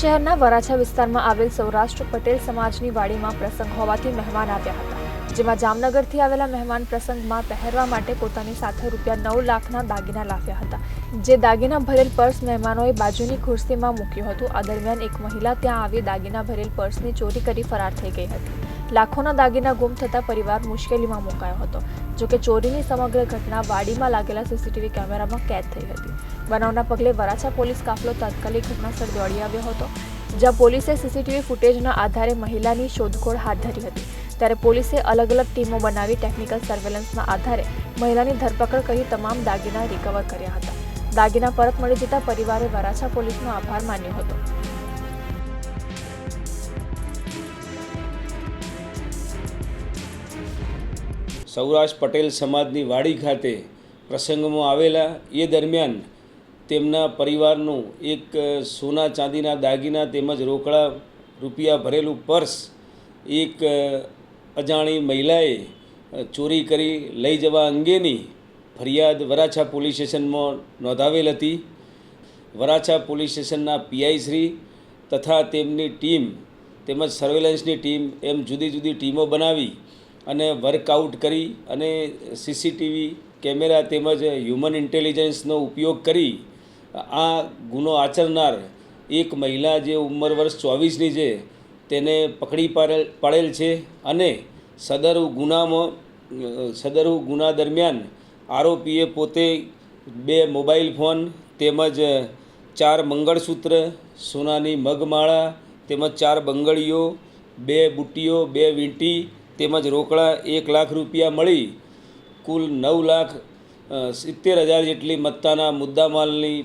શહેરના વરાછા વિસ્તારમાં આવેલ સૌરાષ્ટ્ર પટેલ સમાજની વાડીમાં પ્રસંગ હોવાથી મહેમાન આવ્યા હતા, જેમાં જામનગરથી આવેલા મહેમાન પ્રસંગમાં પહેરવા માટે પોતાની સાથે રૂપિયા નવ લાખના દાગીના લાવ્યા હતા. જે દાગીના ભરેલ પર્સ મહેમાનોએ બાજુની ખુરશીમાં મૂક્યું હતું. આ દરમિયાન એક મહિલા ત્યાં આવી દાગીના ભરેલ પર્સની ચોરી કરી ફરાર થઈ ગઈ હતી. લાખોના દાગીના ગુમ થતા પરિવાર મુશ્કેલીમાં મુકાયો હતો. જોકે ચોરીની સમગ્ર ઘટના વાડીમાં લાગેલા સીસીટીવી કેમેરામાં કેદ થઈ હતી. બનાવના પગલે વરાછા પોલીસ કાફલો તાત્કાલિક ઘટનાસ્થળ દોડી આવ્યો હતો, જ્યાં પોલીસે સીસીટીવી ફૂટેજના આધારે મહિલાની શોધખોળ હાથ ધરી હતી. ત્યારે પોલીસે અલગ અલગ ટીમો બનાવી ટેકનિકલ સર્વેલન્સના આધારે મહિલાની ધરપકડ કરી તમામ દાગીના રિકવર કર્યા હતા. દાગીના પરત મળી જતા પરિવારે વરાછા પોલીસનો આભાર માન્યો હતો. સૌરાષ્ટ્ર પટેલ સમાજની વાડી ખાતે પ્રસંગમાં આવેલા એ દરમિયાન તેમના પરિવારનું એક સોના ચાંદીના દાગીના તેમજ રોકડા રૂપિયા ભરેલું પર્સ એક અજાણી મહિલાએ ચોરી કરી લઈ જવા અંગેની ફરિયાદ વરાછા પોલીસ સ્ટેશનમાં નોંધાવેલ હતી. વરાછા પોલીસ સ્ટેશનના પીઆઈ શ્રી તથા તેમની ટીમ તેમજ સર્વેલન્સની ટીમ એમ જુદી જુદી ટીમો બનાવી અને વર્કઆઉટ કરી અને સીસીટીવી કેમેરા તેમજ હ્યુમન ઇન્ટેલિજન્સનો ઉપયોગ કરી આ ગુનો આચરનાર એક મહિલા જે ઉંમર વર્ષ ચોવીસની છે, તેને પકડી પાડેલ પાડેલ છે અને સદર ગુનામાં, સદર ગુના દરમિયાન આરોપીએ પોતે બે મોબાઈલ ફોન તેમજ ચાર મંગળસૂત્ર, સોનાની મગમાળા તેમજ ચાર બંગડીઓ, બે બુટ્ટીઓ, બે વીંટી તેમજ રોકડા એક લાખ રૂપિયા મળી, કુલ નવ લાખ સિત્તેર હજાર જેટલી મત્તાના મુદ્દામાલની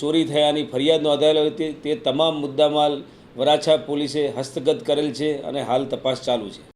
ચોરી થયાની ફરિયાદ નોંધાયેલી હતી તે તમામ મુદ્દામાલ વરાછા પોલીસે હસ્તગત કરેલ છે અને હાલ તપાસ ચાલુ છે.